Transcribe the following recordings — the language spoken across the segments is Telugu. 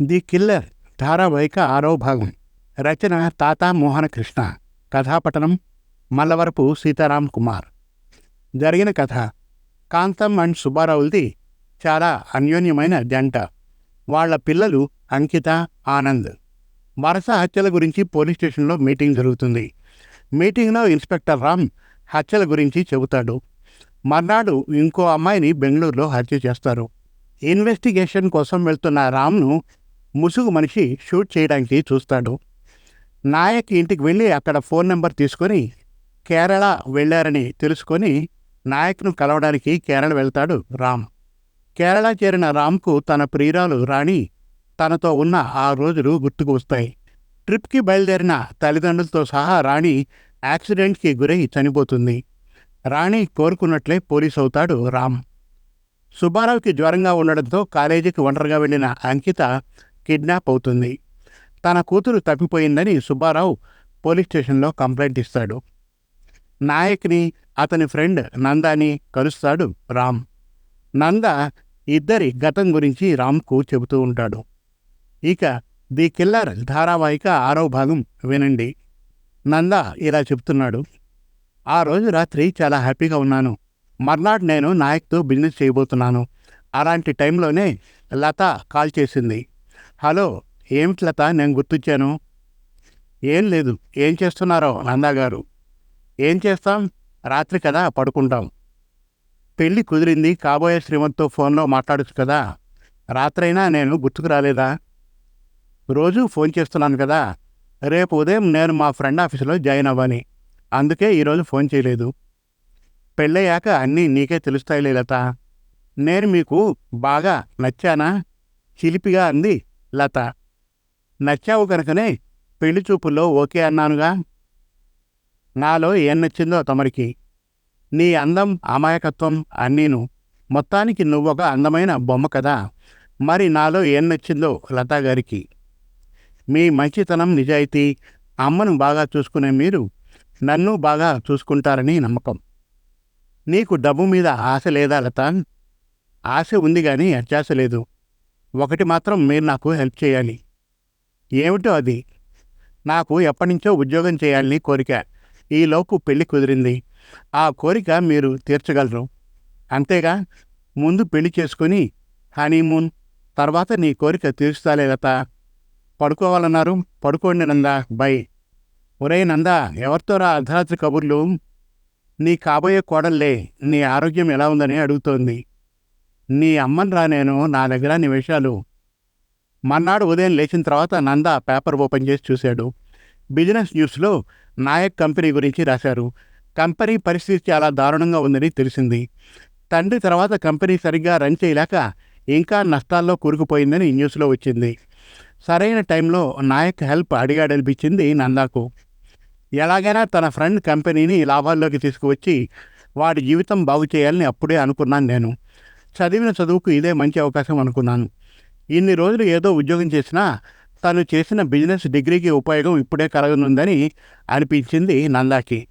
ది కిల్లర్ ధారావాహిక ఆరో భాగం. రచన తాత మోహన కృష్ణ కథాపటనం మల్లవరపు సీతారాం కుమార్. జరిగిన కథ కాంతం అండ్ సుబ్బారావులది చాలా అన్యోన్యమైన జంట. వాళ్ళ పిల్లలు అంకిత ఆనంద్. వరస హత్యల గురించి పోలీస్ స్టేషన్లో మీటింగ్ జరుగుతుంది. మీటింగ్లో ఇన్స్పెక్టర్ రామ్ హత్యల గురించి చెబుతాడు. మర్నాడు ఇంకో అమ్మాయిని బెంగళూరులో హత్య చేస్తారు. ఇన్వెస్టిగేషన్ కోసం వెళ్తున్న రామ్ను ముసుగు మనిషి షూట్ చేయడానికి చూస్తాడు. నాయక్ ఇంటికి వెళ్ళి అక్కడ ఫోన్ నెంబర్ తీసుకొని కేరళ వెళ్ళారని తెలుసుకొని నాయక్ను కలవడానికి కేరళ వెళ్తాడు రామ్. కేరళ చేరిన రామ్కు తన ప్రియురాలు రాణి తనతో ఉన్న ఆ రోజులు గుర్తుకు వస్తాయి. ట్రిప్కి బయలుదేరిన తల్లిదండ్రులతో సహా రాణి యాక్సిడెంట్కి గురై చనిపోతుంది. రాణి కోరుకున్నట్లే పోలీస్ అవుతాడు రామ్. సుబ్బారావుకి జ్వరంగా ఉండడంతో కాలేజీకి ఒంటరిగా వెళ్ళిన అంకిత కిడ్నాప్ అవుతుంది. తన కూతురు తప్పిపోయిందని సుబ్బారావు పోలీస్ స్టేషన్లో కంప్లైంట్ ఇస్తాడు. నాయక్ని అతని ఫ్రెండ్ నందాని కలుస్తాడు రామ్. నంద ఇద్దరి గతం గురించి రామ్కు చెబుతూ ఉంటాడు. ఇక ది కిల్లర్ ధారావాహిక ఆరో భాగం వినండి. నంద ఇలా చెప్తున్నాడు ఆ రోజు రాత్రి చాలా హ్యాపీగా ఉన్నాను. మర్నాడు నేను నాయక్తో బిజినెస్ చేయబోతున్నాను. అలాంటి టైంలోనే లత కాల్ చేసింది. హలో ఏమిటి లత? నేను గుర్తొచ్చాను. ఏం లేదు ఏం చేస్తున్నారో నందాగారు ఏం చేస్తాం? రాత్రి కదా పడుకుంటాం. పెళ్ళి కుదిరింది కాబోయే శ్రీమంత్తో ఫోన్లో మాట్లాడచ్చు కదా. రాత్రైనా నేను గుర్తుకు రాలేదా? రోజు ఫోన్ చేస్తున్నాను కదా. రేపు ఉదయం నేను మా ఫ్రెండ్ ఆఫీసులో జాయిన్ అవ్వాలి. అందుకే ఈరోజు ఫోన్ చేయలేదు. పెళ్ళయ్యాక అన్నీ నీకే తెలుస్తాయిలే లత. నేను మీకు బాగా నచ్చానా? చిలిపిగా అంది లత నచ్చావు కనుకనే పెళ్ళి చూపుల్లో ఓకే అన్నానుగా. నాలో ఏం నచ్చిందో తమరికి. నీ అందం అమాయకత్వం అన్నీను. మొత్తానికి నువ్వొక అందమైన బొమ్మ కదా. మరి నాలో ఏం నచ్చిందో లతా గారికి. మీ మంచితనం నిజాయితీ అమ్మను బాగా చూసుకునే మీరు నన్ను బాగా చూసుకుంటారని నమ్మకం. నీకు డబ్బు మీద ఆశ లేదా లత? ఆశ ఉంది కానీ అత్యాశ లేదు. ఒకటి మాత్రం మీరు నాకు హెల్ప్ చేయాలి. ఏమిటో అది? నాకు ఎప్పటినుంచో ఉద్యోగం చేయాలని కోరిక. ఈలోపు పెళ్ళి కుదిరింది. ఆ కోరిక మీరు తీర్చగలరు. అంతేగా? ముందు పెళ్ళి చేసుకుని హనీమూన్ తర్వాత నీ కోరిక తీర్చుతాలే కదా పడుకోవాలన్నారు. పడుకోండి నందా. బై. ఒరే నందా ఎవరితోరా అర్ధరాత్రి కబుర్లు? నీ కాబోయే కోడల్లే నీ ఆరోగ్యం ఎలా ఉందని అడుగుతోంది. నీ అమ్మని రా నేను నా దగ్గర నీ విషయాలు. మర్నాడు ఉదయం లేచిన తర్వాత నంద పేపర్ ఓపెన్ చేసి చూశాడు. బిజినెస్ న్యూస్లో నాయక్ కంపెనీ గురించి రాశారు. కంపెనీ పరిస్థితి చాలా దారుణంగా ఉందని తెలిసింది. తండ్రి తర్వాత కంపెనీ సరిగ్గా రన్ చేయలేక ఇంకా నష్టాల్లో కూరుకుపోయిందని న్యూస్లో వచ్చింది. సరైన టైంలో నాయక్ హెల్ప్ అడిగాడనిపించింది నందాకు. ఎలాగైనా తన ఫ్రెండ్ కంపెనీని లాభాల్లోకి తీసుకువచ్చి వాడి జీవితం బాగు చేయాలని అప్పుడే అనుకున్నాను నేను. చదివిన చదువుకు ఇదే మంచి అవకాశం అనుకున్నాను. ఇన్ని రోజులు ఏదో ఉద్యోగం చేసినా తను చేసిన బిజినెస్ డిగ్రీకి ఉపయోగం ఇప్పుడే కలగనుందని అనిపించింది నందాకి.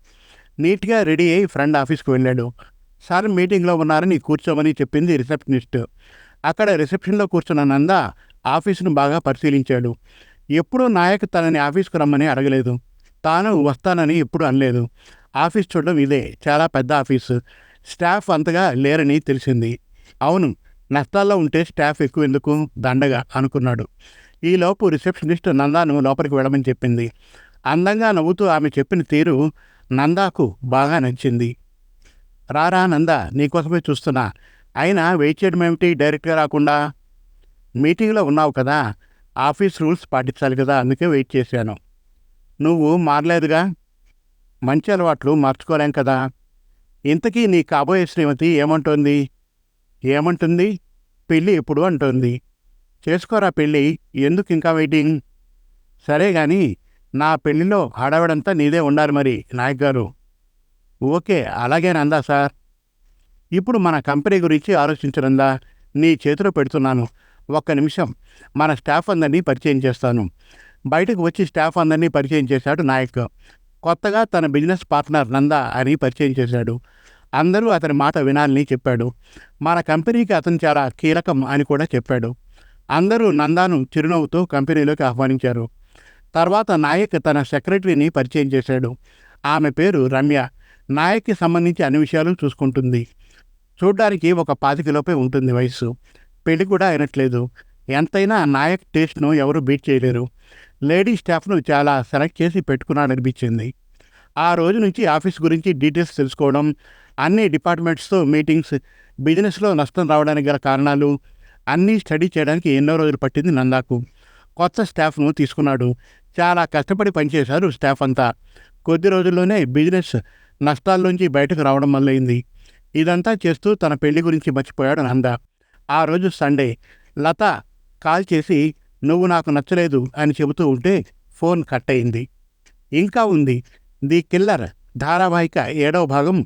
నీట్గా రెడీ అయ్యి ఫ్రెండ్ ఆఫీస్కి వెళ్ళాడు. సార్ మీటింగ్లో ఉన్నారని కూర్చోమని చెప్పింది రిసెప్షనిస్ట్. అక్కడ రిసెప్షన్లో కూర్చున్న నంద ఆఫీసును బాగా పరిశీలించాడు. ఎప్పుడూ నాయక్ తనని ఆఫీస్కు రమ్మని అడగలేదు. తాను వస్తానని ఎప్పుడు అనలేదు. ఆఫీస్ చూడడం ఇదే. చాలా పెద్ద ఆఫీసు. స్టాఫ్ అంతగా లేరని తెలిసింది. అవును నష్టాల్లో ఉంటే స్టాఫ్ ఎక్కువ ఎందుకు? దండగా అనుకున్నాడు. ఈలోపు రిసెప్షనిస్ట్ నందాను లోపలికి వెళ్ళమని చెప్పింది. అందంగా నవ్వుతూ ఆమె చెప్పిన తీరు నందాకు బాగా నచ్చింది. రారా నందా నీకోసమే చూస్తున్నా. అయినా వెయిట్ చేయడం ఏమిటి? డైరెక్ట్గా రాకుండా? మీటింగ్లో ఉన్నావు కదా. ఆఫీస్ రూల్స్ పాటించాలి కదా. అందుకే వెయిట్ చేశాను. నువ్వు మారలేదుగా? మంచి అలవాట్లు మార్చుకోలేం కదా. ఇంతకీ నీ కాబోయే శ్రీమతి ఏమంటోంది? ఏమంటుంది? పెళ్ళి ఎప్పుడు అంటోంది. చేసుకోరా పెళ్ళి? ఎందుకు ఇంకా వెయిటింగ్? సరే కానీ నా పెళ్ళిలో హడావిడంతా నీదే ఉన్నారు మరి నాయక్ గారు. ఓకే అలాగేనందా సార్. ఇప్పుడు మన కంపెనీ గురించి ఆలోచించనుందా నీ చేతిలో పెడుతున్నాను. ఒక్క నిమిషం. మన స్టాఫ్ అందరినీ పరిచయం చేస్తాను. బయటకు వచ్చి స్టాఫ్ అందరినీ పరిచయం చేశాడు నాయక్. కొత్తగా తన బిజినెస్ పార్ట్నర్ నందా అని పరిచయం చేశాడు. అందరూ అతని మాట వినాలని చెప్పాడు. మన కంపెనీకి అతను చాలా కీలకం అని కూడా చెప్పాడు. అందరూ నందాను చిరునవ్వుతో కంపెనీలోకి ఆహ్వానించారు. తర్వాత నాయక్ తన సెక్రటరీని పరిచయం చేశాడు. ఆమె పేరు రమ్య. నాయక్కి సంబంధించి అన్ని విషయాలు చూసుకుంటుంది. చూడ్డానికి ఒక పాతికలోపే ఉంటుంది వయస్సు. పెళ్ళి కూడా అయినట్లేదు. ఎంతైనా నాయక్ టేస్ట్ను ఎవరు బీట్ చేయలేరు. లేడీ స్టాఫ్ను చాలా సెలెక్ట్ చేసి పెట్టుకున్నాడనిపించింది. ఆ రోజు నుంచి ఆఫీస్ గురించి డీటెయిల్స్ తెలుసుకోవడం అన్ని డిపార్ట్మెంట్స్తో మీటింగ్స్ బిజినెస్లో నష్టం రావడానికి గల కారణాలు అన్నీ స్టడీ చేయడానికి ఎన్నో రోజులు పట్టింది నందాకు. కొత్త స్టాఫ్ను తీసుకున్నాడు. చాలా కష్టపడి పనిచేశారు స్టాఫ్ అంతా. కొద్ది రోజుల్లోనే బిజినెస్ నష్టాల్లోంచి బయటకు రావడం మొదలైంది. ఇదంతా చేస్తూ తన పెళ్ళి గురించి మర్చిపోయాడు నంద. ఆ రోజు సండే. లత కాల్ చేసి నువ్వు నాకు నచ్చలేదు అని చెబుతూ ఉంటే ఫోన్ కట్ అయింది. ఇంకా ఉంది. ది కిల్లర్ ధారావాహిక ఏడవ భాగం